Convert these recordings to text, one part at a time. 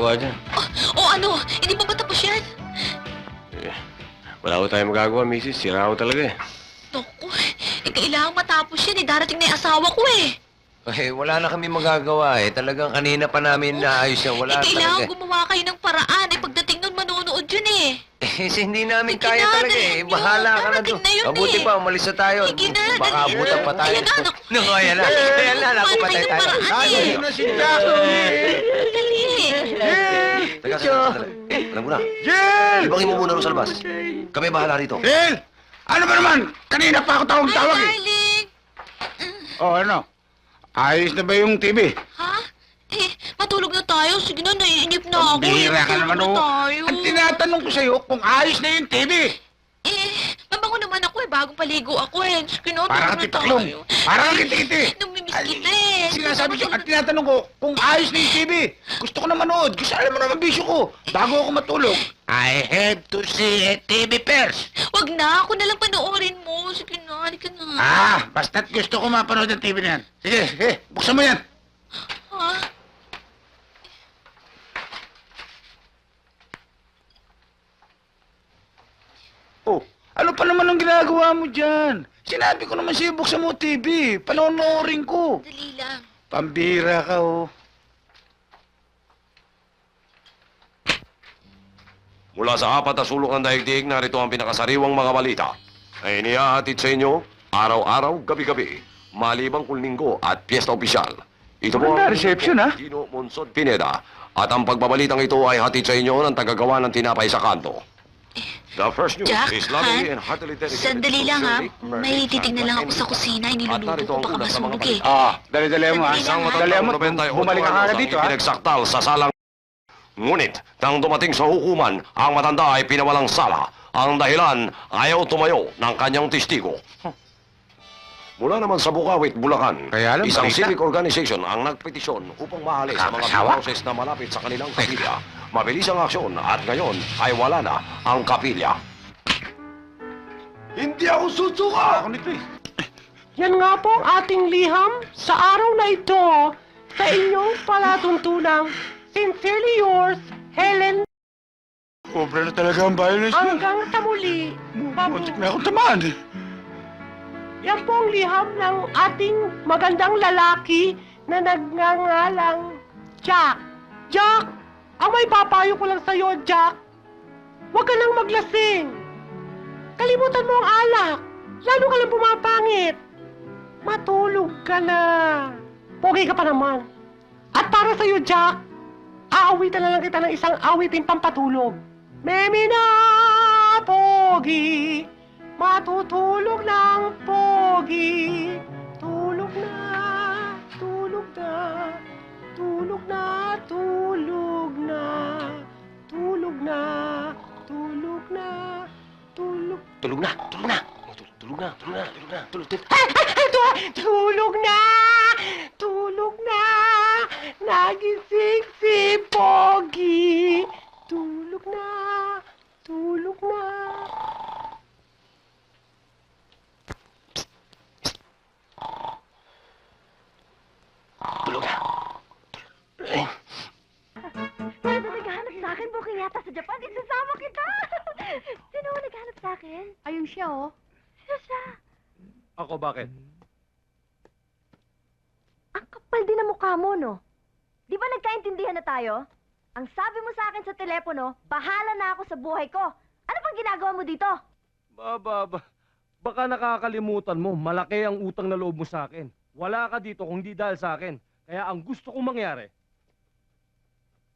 magagawa dyan. O ano, hindi pa ba tapos yan? Eh, wala ko tayong magagawa, misis. Sira ko talaga eh. Naku, eh, kailangan matapos yan eh. Darating na yung asawa ko eh. Eh, wala na kami magagawa eh. Talagang kanina pa namin naayos yan. Wala eh, kailangan talaga. gumawa kayo ng paraan. Eh, yun eh. Eh, hindi namin Sige kaya na, talaga eh. dali nyo. Bahala ka na Darating doon. na yun Mabuti eh. pa, umalis na tayo. Sige na, Baka dali. abutan pa tayo. Ayan na. Naku, ayan na. Ayan na, naku, patay kayo tayo. paraan eh. na si Jackie! Dali. Teka, sandali. Eh, alam mo na. Jill! Ibangin mo muna rin sa labas. Kami bahala rito. Phil! Ano ba naman? Kanina pa ako Hi, tawag-tawag eh. darling. Oh, ano? Ayos na ba yung TV? Ha? Eh, matulog na tayo. Sige na, naiinip na ako. Bihira ka naman na oh. tayo. Ang tinatanong ko sa'yo kung ayos na yung TV. Eh, mabango naman ako eh. Bagong paligo ako eh. Sige na, Parang tulog na katipaklong. tayo. Parang kiti-kiti. Namimiss kita eh. Sinasabi ko, at tinatanong ko kung ayos na yung TV. Gusto ko na manood. Gusto alam mo naman bisyo ko. Bago ako matulog. I have to see a TV first. Wag na, ako na lang panoorin mo. Sige na, halika na. Ah, basta't gusto ko mapanood ang TV na yan. Sige, sige, buksan mo yan. Ha? Oh, ano pa naman ang ginagawa mo dyan? Sinabi ko naman sa'yo, buksan mo TV. Panonoorin ko. Dali lang. Pambira ka, oh. Mula sa apat na sulok ng daigdig, narito ang pinakasariwang mga balita. Ay inihahatid sa inyo, araw-araw, gabi-gabi, malibang kung linggo at piyesta opisyal. Ito po Maganda reception, ha? Dino Monsod Pineda. At ang pagbabalitang ito ay hatid sa inyo ng tagagawa ng tinapay sa kanto. The first news Jack, is lovingly Han, and heartily dedicated Sandali to lang ha. Shirley, Mary, May titignan lang ako sa kusina. At Niluluto narito ko baka masunog eh. Ah, dali-dali mo, ha? Isang Dali mo, matandang 98 bumalik ka ang dito, ha? ipinagsaktal sa salang Ngunit, nang dumating sa hukuman, ang matanda ay pinawalang sala. Ang dahilan, ayaw tumayo ng kanyang testigo. Mula naman sa Bukawit, Bulacan, Kaya lang, isang balita. civic organization ang nagpetisyon upang maalis sa mga Nakakasawa. proses na malapit sa kanilang kapilya. Mabilis ang aksyon at ngayon ay wala na ang kapilya. Hindi ako susuka! Ako nito, eh. Yan nga po ang ating liham sa araw na ito sa inyong palatuntunang Sincerely yours, Helen. Sobra na talaga ang violence niya. Hanggang sa muli, babu. Muntik na akong tamaan, eh. Yan po ang liham ng ating magandang lalaki na nagngangalang Jack. Jack, ang may papayo ko lang sa'yo, Jack. Huwag ka nang maglasing. Kalimutan mo ang alak. Lalo ka lang pumapangit. Matulog ka na. Pogi ka pa naman. At para sa'yo, Jack, aawitan na lang kita ng isang awiting pampatulog. Memi na, pogi, matutulog ng pogi. Tulog na, tulog na, tulog na, tulog na, tulog na, tulog na, tulog Tulog na, tulog na. Tulog na, tulog na, tulog na. Tulog, tulog. ay, ay, ay, tu- tulog na! Tulog na! Nagising si Pogi! Siya, oh. Siya siya. Ako bakit? Ang kapal din ang mukha mo, no? Di ba nagkaintindihan na tayo? Ang sabi mo sa akin sa telepono, bahala na ako sa buhay ko. Ano pang ginagawa mo dito? Ba, ba, ba. Baka nakakalimutan mo, malaki ang utang na loob mo sa akin. Wala ka dito kung di dahil sa akin. Kaya ang gusto kong mangyari,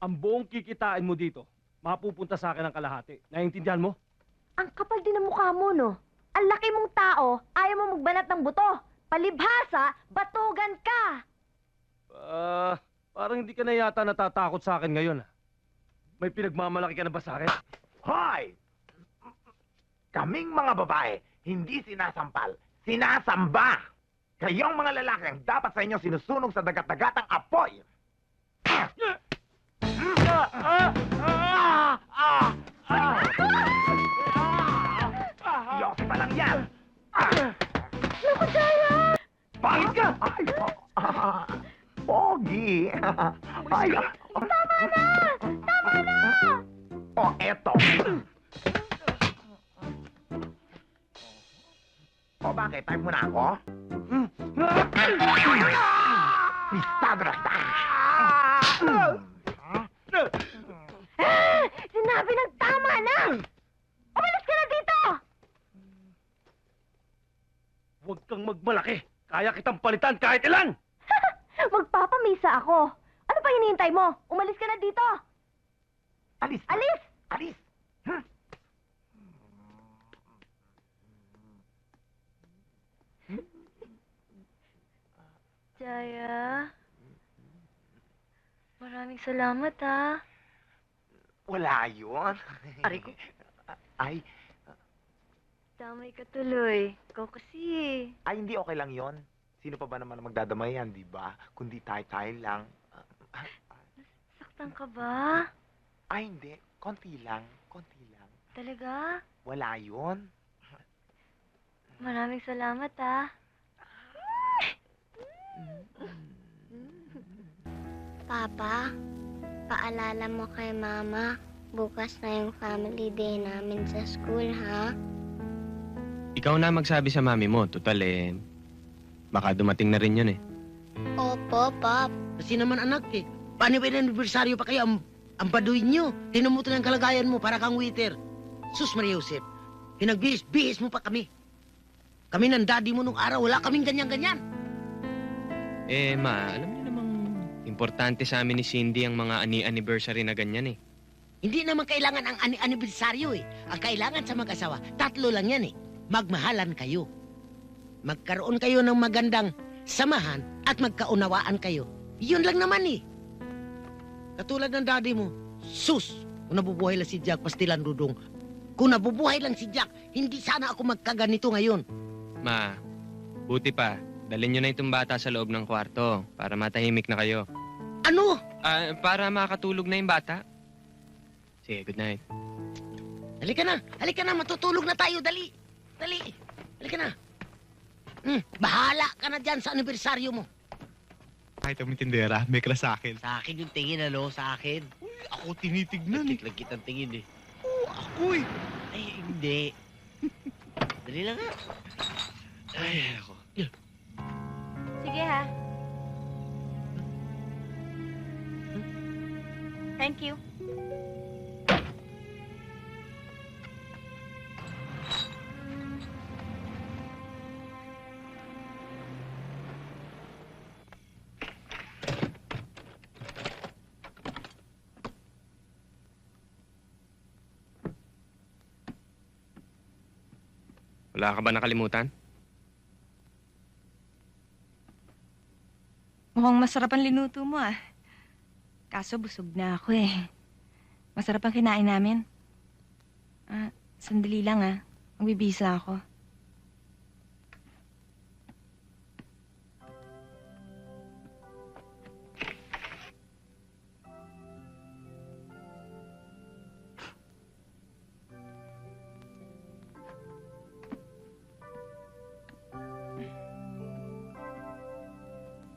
ang buong kikitain mo dito, mapupunta sa akin ang kalahati. Naiintindihan mo? Ang kapal din ang mukha mo, no? Ang laki mong tao, ayaw mo magbanat ng buto. Palibhasa, batugan ka. Ah, parang hindi ka na yata natatakot sa akin ngayon. ah. May pinagmamalaki ka na ba sa akin? Hoy! Kaming mga babae, hindi sinasampal, sinasamba! Kayong mga lalaki ang dapat sa inyo sinusunog sa dagat-dagatang apoy! Ah! Ah! Ah! Yoki pa lang yan! Naku, Sarah! Pangit ka! Oh. Pogi! Oh. Tama na! Tama na! oh, eto! O, bakit? Type mo na ako? Hmm. Ah! Listado na! Huwag kang magmalaki. Kaya kitang palitan kahit ilan. Magpapamisa ako. Ano pa hinihintay mo? Umalis ka na dito! Alis! Alis! Alis! Hmm? Jaya, maraming salamat ha. Wala yun. Aray ko. Ay, Damay ka tuloy. Ikaw kasi eh. ay hindi okay lang yon. Sino pa ba naman ang magdadamayan, di ba? Kundi tayo-tayo lang. Saktan ka ba? Ay, hindi. Konti lang. Konti lang. Talaga? Wala yun. Maraming salamat ha. Papa, paalala mo kay Mama, bukas na yung family day namin sa school, ha? Ikaw na magsabi sa mami mo. Total eh, baka dumating na rin yun eh. Opo, Pop. Kasi naman anak eh. Paano ba anibersaryo pa kayo ang, ang paduin nyo? Tinan mo to ng kalagayan mo para kang waiter. Sus Maria Josep, pinagbihis-bihis mo pa kami. Kami ng daddy mo nung araw, wala kaming ganyan-ganyan. Eh, ma, alam niyo namang importante sa amin ni Cindy ang mga ani-anniversary na ganyan eh. Hindi naman kailangan ang ani anibersaryo eh. Ang kailangan sa mag-asawa, tatlo lang yan eh. Magmahalan kayo. Magkaroon kayo ng magandang samahan at magkaunawaan kayo. Yun lang naman eh. Katulad ng daddy mo, sus! Kung nabubuhay lang si Jack, pastilan dudong. Kung nabubuhay lang si Jack, hindi sana ako magkaganito ngayon. Ma, buti pa. Dalhin niyo na itong bata sa loob ng kwarto para matahimik na kayo. Ano? Ah, para makatulog na yung bata. Sige, good night. Halika na, halika na, matutulog na tayo, dali. Dali, halika na. Hmm, bahala ka na dyan sa anibersaryo mo. Kahit ang tindera, may kras sa akin. Sa akin yung tingin, ano? Sa akin. Ako tinitignan eh. Lang kitang tingin eh. Oo, ako eh. Ay, hindi. Dali lang nga. Ay, ako. Sige ha. Thank you. Wala ka ba nakalimutan? Mukhang masarap ang linuto mo ah. Kaso busog na ako eh. Masarap ang kinain namin. Ah, sandali lang ah. Magbibisa ako.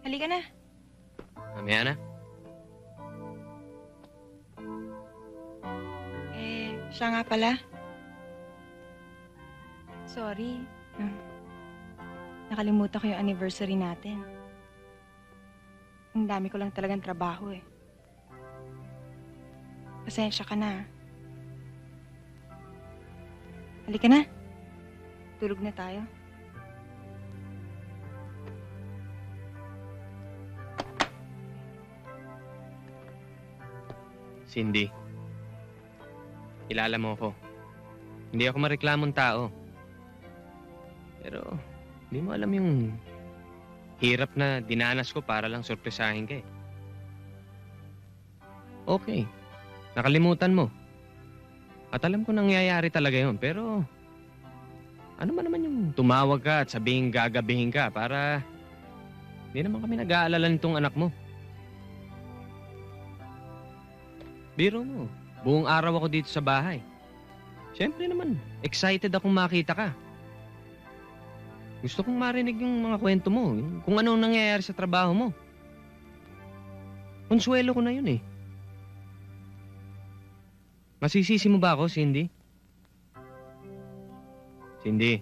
Halika na. Mamaya na. Eh, siya nga pala. Sorry. Hmm. Nakalimutan ko yung anniversary natin. Ang dami ko lang talagang trabaho eh. Pasensya ka na. Halika na. Tulog na tayo. Cindy, kilala mo ako. Hindi ako mareklamong tao. Pero, hindi mo alam yung hirap na dinanas ko para lang sorpresahin ka eh. Okay, nakalimutan mo. At alam ko nangyayari talaga yon pero ano man naman yung tumawag ka at sabihin gagabihin ka para hindi naman kami nag-aalala nitong anak mo. Biro mo, buong araw ako dito sa bahay. Siyempre naman, excited akong makita ka. Gusto kong marinig yung mga kwento mo, kung ano nangyayari sa trabaho mo. Konsuelo ko na yun eh. Masisisi mo ba ako, Cindy? Cindy,